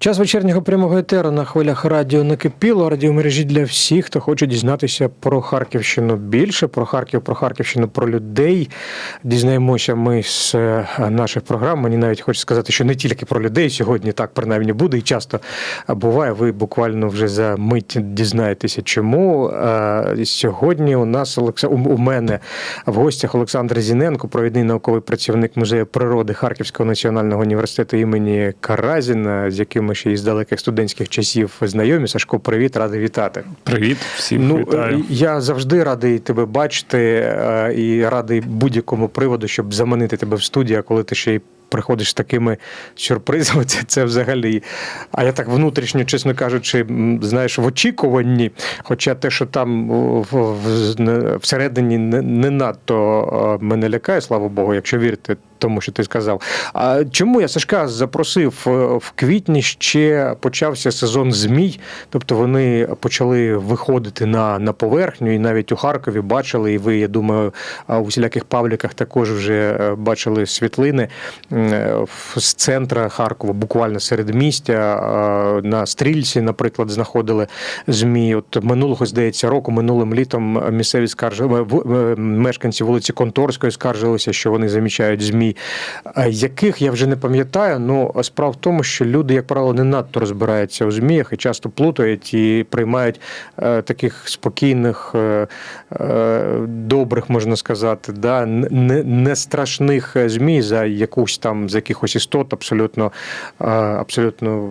Час вечірнього прямого етеру на хвилях радіо накипіло. Радіомережі для всіх, хто хоче дізнатися про Харківщину більше, про Харків, про Харківщину, про людей. Дізнаємося ми з е, наших програм. Мені навіть хочу сказати, що не тільки про людей сьогодні так принаймні буде, і часто буває. Ви буквально вже за мить дізнаєтеся, чому. Е, Сьогодні у нас у мене в гостях Олександр Зіненко, провідний науковий працівник музею природи Харківського національного університету імені Каразіна, з яким ми ще із далеких студентських часів знайомі. Сашко, привіт, радий вітати. Привіт, всім Ну вітаю. е, я завжди радий тебе бачити е, і радий будь-якому приводу, щоб заманити тебе в студію, коли ти ще й. Приходиш з такими сюрпризами, це, це взагалі. А я так внутрішньо, чесно кажучи, знаєш, в очікуванні. Хоча те, що там всередині не, надто мене лякає, слава Богу, якщо вірити тому, що ти сказав. А чому я Сашка запросив е, в квітні ще почався сезон змій, тобто вони почали виходити на, на поверхню, і навіть у Харкові бачили, і ви, я думаю, у всіляких пабліках також вже е, бачили світлини з центра Харкова, буквально серед містя. На стрільці, наприклад, знаходили змій. От минулого, здається, року, минулим літом місцеві скаржили, мешканці вулиці Конторської скаржилися, що вони замічають змій, е, яких я вже не пам'ятаю. Ну справа в тому, що люди, як правило, не надто розбираються у зміях і часто плутають і приймають е, таких спокійних, е, е, добрих, можна сказати, да, не, страшних змій за якусь там за якихось істот, абсолютно, е, абсолютно.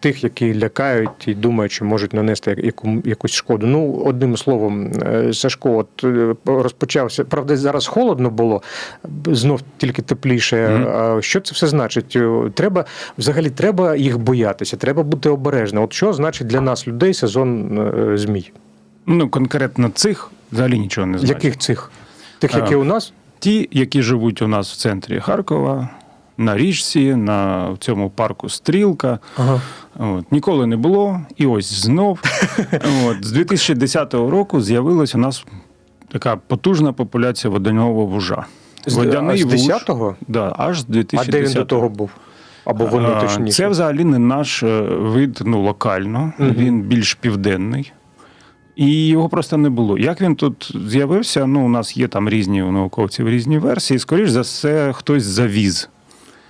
Тих, які лякають і думають, що можуть нанести яку, якусь шкоду. Ну, одним словом, е, Сашко, от е, розпочався. Правда, зараз холодно було, знов тільки тепліше. Мгм. А Що це все значить? Треба взагалі треба їх боятися, треба бути обережним. От що значить для нас, людей, сезон змій? Ну, конкретно цих взагалі нічого не знаю. Яких цих? Тих, А. які у нас? Ті, які живуть у нас в центрі Харкова, на річці, на в цьому парку Стрілка. Ага. От, ніколи не було. І ось знов. От, з 2010 року з'явилася у нас така потужна популяція водяного вужа. З, Водяний а з вуж, 10-го? Да, аж з А де він до того був? Або вони точніше? Це взагалі не наш е, вид ну, локально, Мгм. він більш південний. І його просто не було. Як він тут з'явився? Ну, у нас є там різні у науковців різні версії. Скоріш за все, хтось завіз.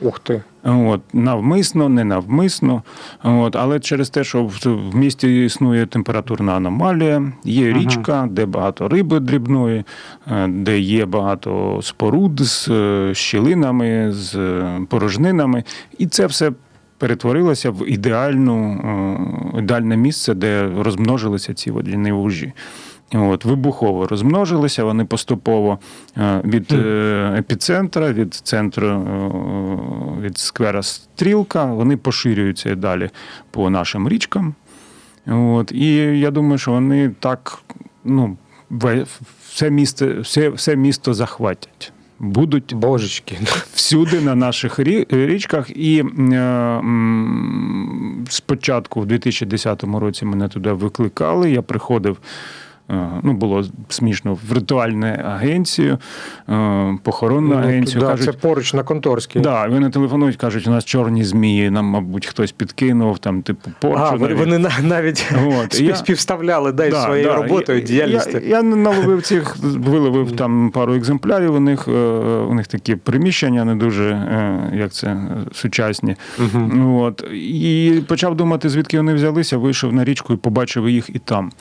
Ух ти. От, навмисно, не навмисно. От, але через те, що в, в місті існує температурна аномалія, є Ага. річка, де багато риби дрібної, е, де є багато споруд з е, щілинами, з е, порожнинами. І це все перетворилося в ідеальну, е, ідеальне місце, де розмножилися ці водяні вужі. От, вибухово розмножилися, вони поступово е, від е, епіцентра, від центру, від сквера Стрілка, вони поширюються і далі по нашим річкам. От, і я думаю, що вони так ну, все, місто, все, все місто захватять. Будуть Божечки. всюди на наших річках. І е, спочатку, в 2010 році, мене туди викликали. Я приходив. Е, Ну, було смішно в ритуальну агенцію, е, похоронну агенцію. да, кажуть, це поруч на Конторській. Да, вони телефонують, кажуть, у нас чорні змії, нам, мабуть, хтось підкинув, там, типу, порчу. А, навіть. вони навіть От, спів- я- співставляли да, Да, своєю да. роботою, Я- діяльністю. Я, я наловив цих, виловив там пару екземплярів. У них, е, у них такі приміщення не дуже, як це, сучасні. Мгм. От. І почав думати, звідки вони взялися, вийшов на річку і побачив їх і там.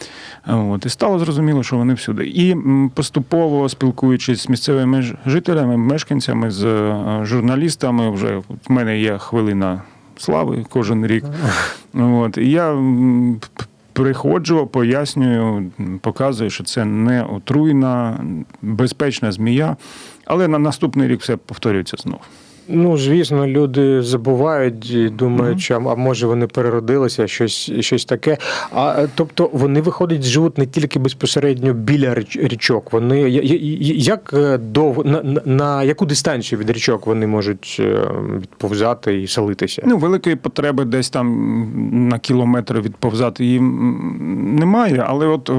От. І стало зрозуміло, що вони всюди. І поступово спілкуючись з місцевими жителями, мешканцями, з е, журналістами, вже в мене є хвилина слави кожен рік. От. І я приходжу, пояснюю, показую, що це не отруйна, безпечна змія. Але на наступний рік все повторюється знов. Ну, звісно, люди забувають, і думають, що а може вони переродилися, щось, щось таке. А е, тобто вони виходять, живуть не тільки безпосередньо біля річ- річок. Вони як е, довго на, на, на яку дистанцію від річок вони можуть е, відповзати і селитися? Ну, великої потреби десь там на кілометр відповзати їм немає, але от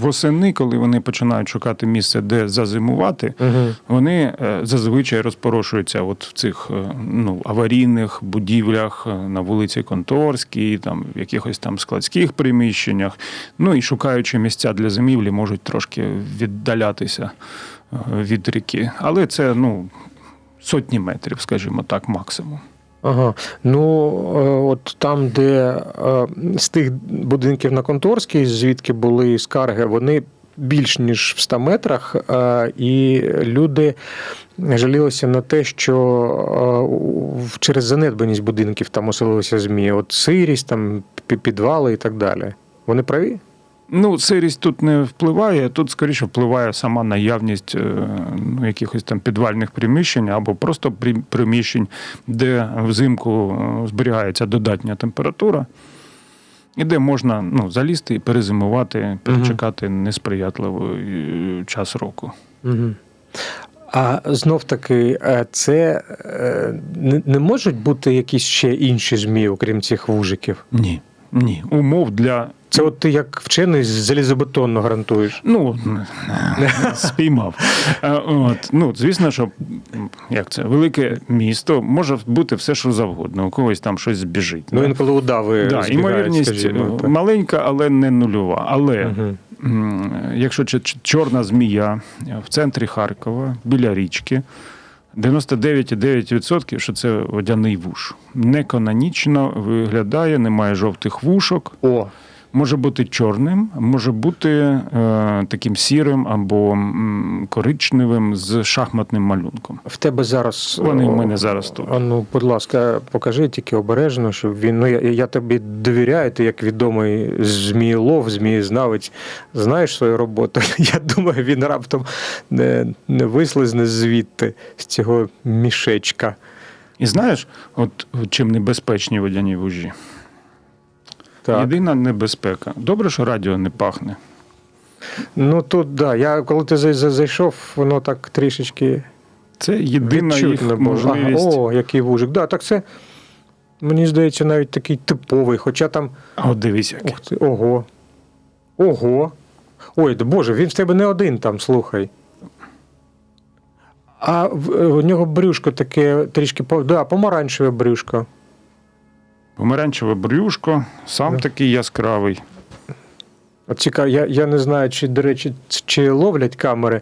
восени, коли вони починають шукати місце, де зазимувати, Угу. вони зазвичай розпорошуються от в цих е, ну, аварійних будівлях е, на вулиці Конторській, там, в якихось там складських приміщеннях. Ну і шукаючи місця для зимівлі, можуть трошки віддалятися е, від ріки. Але це ну, сотні метрів, скажімо так, максимум. Ага. Ну от там, де з тих будинків на Конторській, звідки були скарги, вони більш ніж в 100 метрах, е, і люди жалілися на те, що е, через занедбаність будинків там оселилися змії. От сирість, там підвали і так далі. Вони праві? Ну, сирість тут не впливає, тут скоріше впливає сама наявність е, ну, якихось там підвальних приміщень або просто приміщень, де взимку зберігається додатня температура, і де можна ну, залізти і перезимувати, перечекати несприятливий е, час року. Угу. А знов таки, е, це е, не, не можуть бути якісь ще інші змії, окрім цих вужиків? Ні, ні. Умов для. Це от ти як вчений залізобетонно гарантуєш. Ну, спіймав. Е, От, ну, звісно, що як це, велике місто може бути все, що завгодно. У когось там щось збіжить. Ну, інколи удави Да, імовірність скажімо, маленька, але не нульова. Але м, якщо чорна змія в центрі Харкова, біля річки, 99,9% що це водяний вуш. Не канонічно виглядає, немає жовтих вушок. О, Може бути чорним, може бути е, таким сірим або коричневим з шахматним малюнком. в тебе зараз. Вони в мене зараз тут. А ну, будь ласка, покажи тільки обережно, щоб він. Ну, я, я тобі довіряю, ти як відомий змієлов, змієзнавець, знаєш свою роботу. Я думаю, він раптом не, не вислизне звідти з цього мішечка. І знаєш, от чим небезпечні водяні вужі? Так. Єдина небезпека. Добре, що радіо не пахне. Ну тут да. Я коли ти за- за- зайшов, воно так трішечки Це єдина їх було. Ага. О, який вужик. Да, так це, мені здається, навіть такий типовий, хоча там. А дивись, як. Ух ти, ого. Ого. Ой, Боже, він в тебе не один там, слухай. А в, е, у нього брюшко таке трішки да, помаранчеве брюшко. Помаранчеве брюшко, сам Да. такий яскравий. От цікаво, я, я не знаю, чи, до речі, чи ловлять камери.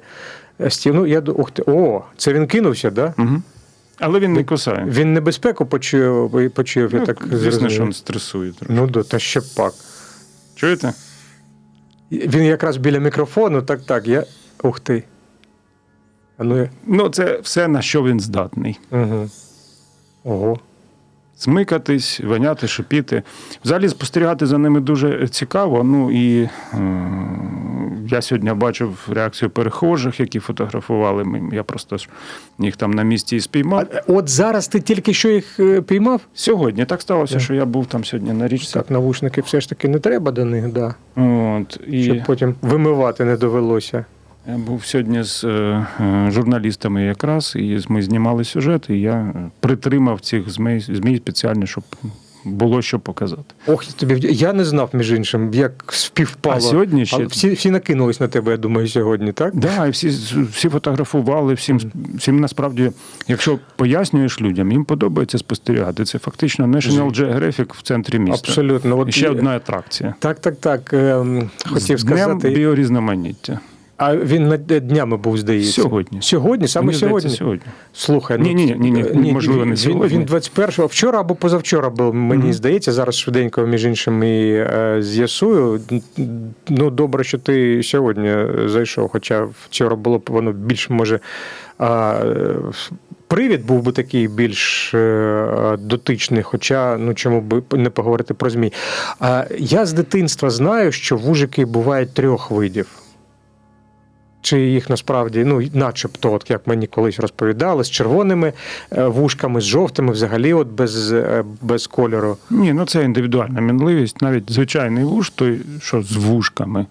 е, стів. Ну, я, ух ти, о, це він кинувся, да? Угу. Але він не кусає. Він небезпеку почув, почув я Ну, так звісно, зрозумів. що він стресує трохи. Ну, да, та ще пак. Чуєте? Він якраз біля мікрофону, так, так, я. Ух ти. А ну, я... Ну, це все, на що він здатний. угу. Ого. Смикатись, воняти, шипіти. Взагалі спостерігати за ними дуже цікаво. Ну і е, я сьогодні бачив реакцію перехожих, які фотографували. Я просто їх там на місці і спіймав. А, от зараз ти тільки що їх е, піймав? Сьогодні так сталося, Так. що я був там сьогодні на річці. Так, навушники все ж таки не треба до них, да. От, і щоб потім вимивати не довелося. Я був сьогодні з е, е, журналістами якраз, і ми знімали сюжет, і я притримав цих змій, змій спеціально, щоб було що показати. Ох, тобі я не знав, між іншим, як співпало. А сьогодні ще всі, всі накинулись на тебе, я думаю, сьогодні, так? Да, і всі, всі фотографували, всім, всім насправді, якщо пояснюєш людям, їм подобається спостерігати. Це фактично National Geographic в центрі міста. Абсолютно. От І ще одна атракція. Так, так, так. ем, хотів З Днем біорізноманіття. А він на днями був, здається. Сьогодні. Сьогодні, саме Мені здається, сьогодні. сьогодні. Слухай, ну, Ні, ні, ні, ні, можливо, не він, сьогодні. Він 21-го, вчора або позавчора був, мені Мгм. здається, зараз швиденько, між іншим, і е, з'ясую. Ну, добре, що ти сьогодні е, зайшов, хоча вчора було б воно більш може. Е, Привід був би такий більш е, дотичний, хоча ну чому б не поговорити про змій. Я з дитинства знаю, що вужики бувають трьох видів. Чи їх насправді, ну, начебто, от як мені колись розповідали, з червоними е, вушками, з жовтими, взагалі, от без, е, без кольору. Ні, ну це індивідуальна мінливість. Навіть звичайний вуш, той, що з вушками.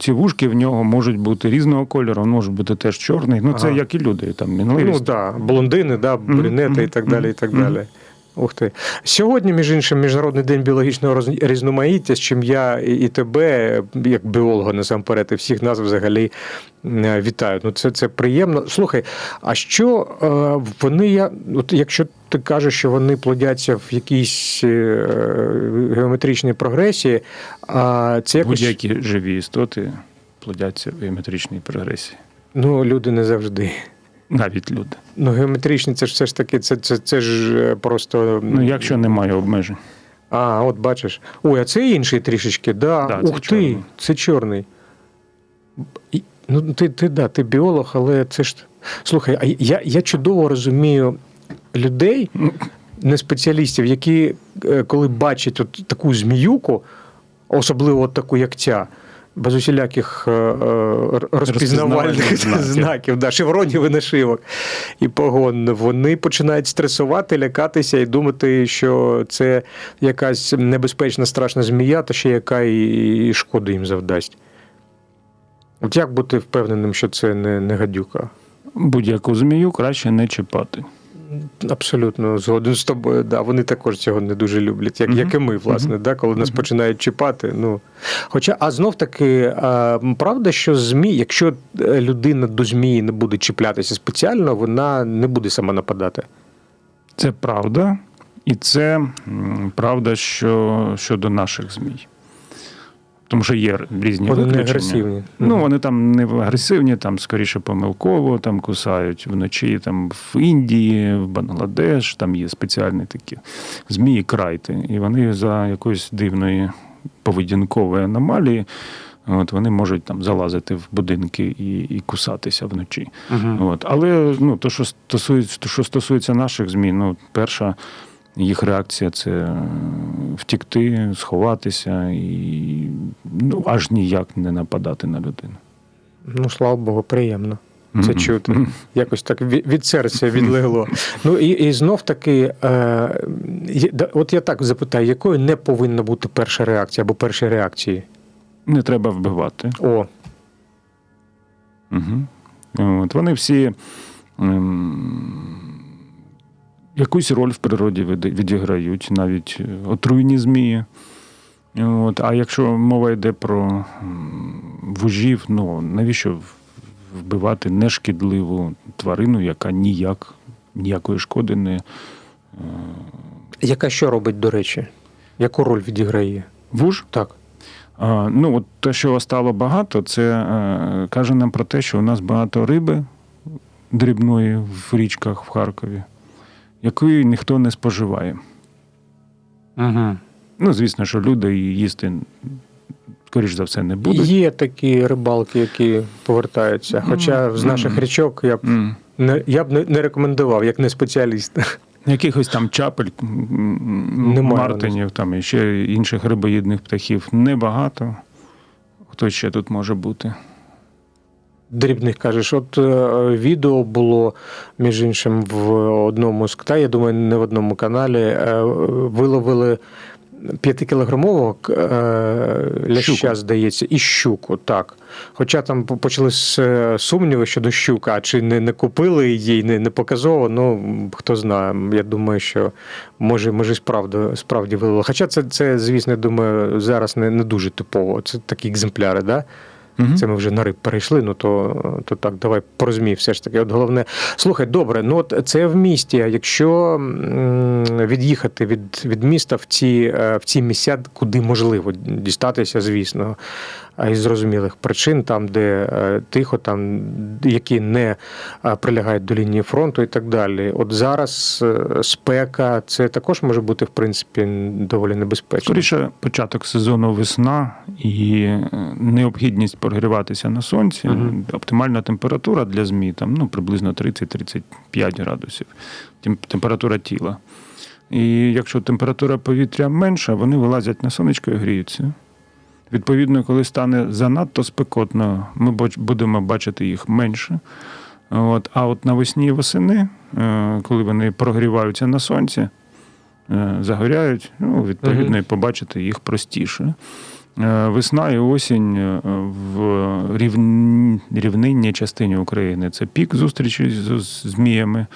Ці вушки в нього можуть бути різного кольору, можуть бути теж чорний. Ну, це Ага. як і люди, там мінливість. Ну так, да, блондини, да, брюнети мгм, і так далі. і так далі. Ух ти. Сьогодні, між іншим, Міжнародний день біологічного різноманіття, з чим я і тебе, як біолога насамперед, і всіх нас взагалі е, вітаю. Ну, це, це приємно. Слухай, а що е, вони, я, от якщо ти кажеш, що вони плодяться в якійсь е, геометричній прогресії, а це якось Будь-які живі істоти плодяться в геометричній прогресії. ну, люди не завжди. Навіть люди. Ну, геометричні, це ж все ж таки, це, це, це ж е, просто. Ну, якщо немає обмежень. А, от бачиш. Ой, а це інший трішечки, да. Да, це ти, чорний. це чорний. Ну, ти, ти, да, ти біолог, але це ж. Слухай, а я, я чудово розумію людей, не спеціалістів, які, е, коли бачать от таку зміюку, особливо от таку, як ця, без усіляких е, е, розпізнавальних знаків. знаків, да, шевронів і нашивок і погон, вони починають стресувати, лякатися і думати, що це якась небезпечна страшна змія, та ще яка і, і шкоду їм завдасть. От як бути впевненим, що це не, не гадюка? Будь-яку змію краще не чіпати. Абсолютно згоден з тобою. Да, вони також цього не дуже люблять, як, Мгм. як і ми, власне, да, коли нас починають чіпати. Ну. Хоча, а знов таки, а, правда, що змі, якщо е, людина до змії не буде чіплятися спеціально, вона не буде сама нападати. Це правда, і це правда що, щодо наших змій. Тому що є різні Вони не агресивні. Ну, вони там не агресивні, там скоріше помилково, там кусають вночі, там в Індії, в Бангладеш, там є спеціальні такі змії крайти. І вони за якоїсь дивної поведінкової аномалії. От вони можуть там залазити в будинки і, і кусатися вночі. Мгм. От. Але ну, то, що стосується, то, що стосується наших ЗМІ, ну, перша їх реакція це е, втікти, сховатися і ну, аж ніяк не нападати на людину. Ну, слава Богу, приємно. Це чути. Якось так від, від серця відлегло. Ну і, і знов таки, е, от я так запитаю, якою не повинна бути перша реакція або перші реакції? Не треба вбивати. О, Угу. От, вони всі ем, якусь роль в природі відіграють, навіть е, отруйні змії. От, а якщо мова йде про вужів, ну навіщо вбивати нешкідливу тварину, яка ніяк, ніякої шкоди не. е, яка що робить, до речі? Яку роль відіграє? Вуж? Так. А, ну, от те, що стало багато, це е, каже нам про те, що у нас багато риби дрібної в річках в Харкові, якої ніхто не споживає. Угу. Ну, звісно, що люди її їсти, скоріш за все, не будуть. Є такі рибалки, які повертаються. Хоча з наших Мгм. річок я б М. не, я б не, не рекомендував, як не спеціаліст. Якихось там чапель, Немає мартинів, там і ще інших рибоїдних птахів небагато. Хто ще тут може бути? Дрібних кажеш, от е, відео було, між іншим, в одному з та, я думаю, не в одному каналі. е, виловили п'ятикілограмового е, ляща, Щуку. здається, і щуку, так. Хоча там почались е, сумніви щодо щука, а чи не, не купили її, не, не показово, ну хто знає. Я думаю, що може, може справді, справді виловили. Хоча це, це, звісно, я думаю, зараз не, не дуже типово. Це такі екземпляри, да? Мгм. Це ми вже на риб перейшли, ну то, то так, давай про все ж таки. От головне. Слухай, добре, ну от це в місті. а Якщо від'їхати від, від міста в ці, е, в ці місця, куди можливо дістатися, звісно, із зрозумілих причин, там, де е, тихо, там, які не прилягають до лінії фронту і так далі. От зараз е, спека, це також може бути, в принципі, доволі небезпечно. Скоріше початок сезону весна і е, необхідність прогріватися на сонці. Мгм. Оптимальна температура для змій там ну, приблизно 30-35 градусів. Температура тіла. І якщо температура повітря менша, вони вилазять на сонечко і гріються. Відповідно, коли стане занадто спекотно, ми будемо бачити їх менше. От, а от навесні і восени, е, коли вони прогріваються на сонці, е, загоряють, ну, відповідно, і побачити їх простіше. Е, Весна і осінь в рівнинній частині України це пік зустрічі з зміями.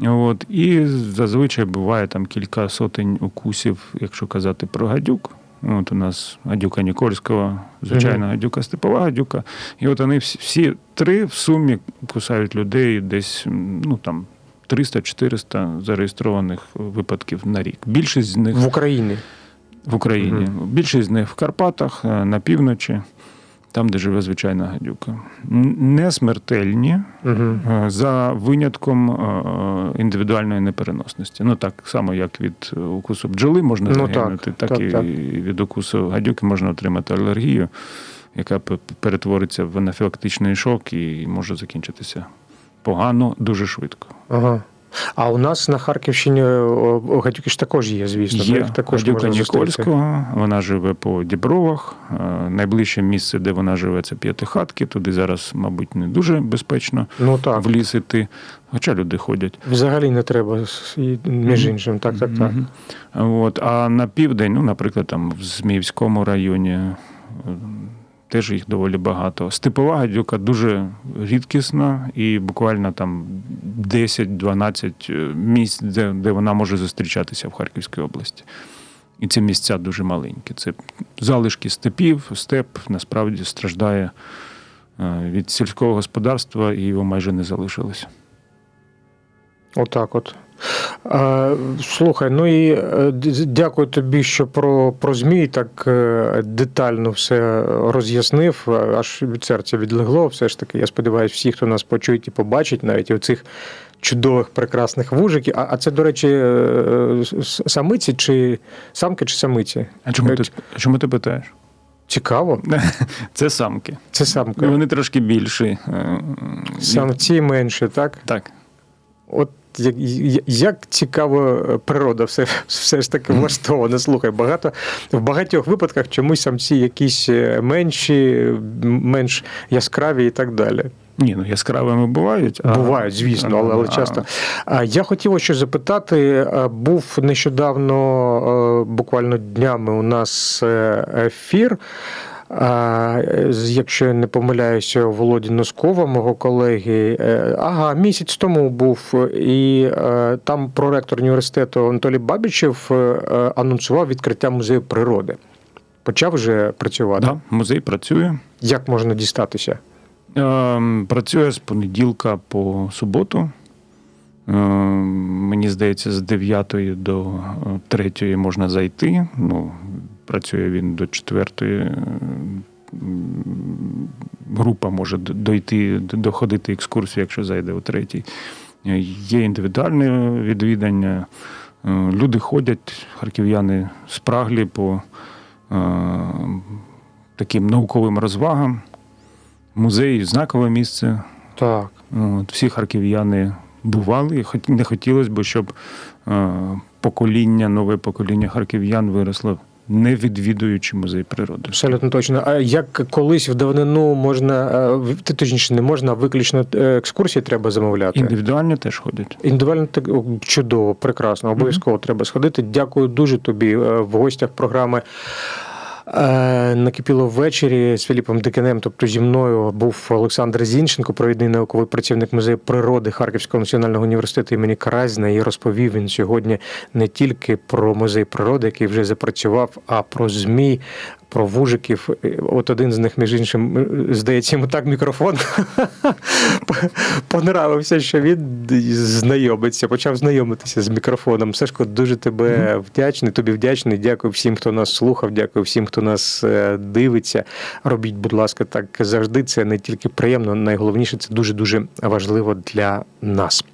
От, і зазвичай буває там кілька сотень укусів, якщо казати про гадюк. От у нас гадюка Нікольського, звичайно, Мгм. гадюка, степова гадюка. І от вони всі, всі три в сумі кусають людей десь ну, там, 300-400 зареєстрованих випадків на рік. Більшість з них В Україні. в Україні. Більшість з них в Карпатах, е, на півночі, там, де живе звичайна гадюка. Не смертельні, Угу. за винятком е, індивідуальної непереносності. Ну так само, як від укусу бджоли можна Ну, загинути, так, так, і так. від укусу гадюки можна отримати алергію, яка перетвориться в анафілактичний шок і може закінчитися погано, дуже швидко. Ага. А у нас на Харківщині о, гадюки ж також є, звісно. Є також гадюка. Нікольського, вона живе по Дібровах. Е, Найближче місце, де вона живе, це п'ятихатки. Туди зараз, мабуть, не дуже безпечно Ну так. в ліс іти. Хоча люди ходять. Взагалі не треба, між іншим. Так, так, так. От, а на південь, ну, наприклад, там в Зміївському районі е, теж їх доволі багато. Степова гадюка дуже рідкісна, і буквально там 10-12 місць, де, де вона може зустрічатися в Харківській області. І ці місця дуже маленькі. Це залишки степів, степ насправді страждає е, від сільського господарства, і його майже не залишилось. Отак от. Слухай, ну і е, дякую тобі, що про, про ЗМІ так е, детально все роз'яснив. Аж від серця відлегло. Все ж таки, я сподіваюся, всі, хто нас почують і побачить, навіть і оцих чудових прекрасних вужиків. А, а це, до речі, е, самиці чи самки чи самиці? А чому ти, чому ти питаєш? Цікаво. Це самки. Це Ну, самка. Вони трошки більші. Самці менше, так? Так. От як, як цікаво е, природа все, все ж таки влаштована. Слухай, багато в багатьох випадках чомусь самці якісь е, менші, менш яскраві і так далі. Ні, ну яскравими бувають. а- Бувають, звісно, але, але часто. А я хотів що запитати. Був нещодавно, е, буквально днями, у нас ефір. А, Якщо я не помиляюся, Володі Носкова, мого колеги, е, ага, місяць тому був, і е, там проректор університету Анатолій Бабічев е, анонсував відкриття музею природи. Почав вже працювати. Да, музей працює. Як можна дістатися? Ем, Працює з понеділка по суботу. Ем, Мені здається, з 9 до 3 можна зайти. Ну, працює він до 4. Група може дойти, доходити екскурсію, якщо зайде о 3. Є індивідуальне відвідання. Е, Люди ходять, харків'яни спраглі по е, таким науковим розвагам. Музей знакове місце. Так. От, всі харків'яни бували. Не хотілося б, щоб е, покоління, нове покоління харків'ян виросло, не відвідуючи музей природи. Абсолютно точно. А як колись в давнину можна, е, точніше не можна, а виключно е, екскурсії треба замовляти? Індивідуально теж ходять. Індивідуально так чудово, прекрасно. Обов'язково треба сходити. Дякую дуже тобі е, в гостях програми. Е, Накипіло ввечері з Філіпом Дикенем, тобто зі мною був Олександр Зінченко, провідний науковий працівник музею природи Харківського національного університету імені Каразіна. І розповів він сьогодні не тільки про музей природи, який вже запрацював, а про змій, про вужиків. От один з них, між іншим, е, здається, йому так мікрофон понравився, що він знайомиться, почав знайомитися з мікрофоном. Сашко, дуже тебе вдячний, тобі вдячний. Дякую всім, хто нас слухав, дякую всім, хто нас е, дивиться. Робіть, будь ласка, так завжди. Це не тільки приємно, найголовніше це дуже дуже важливо для нас.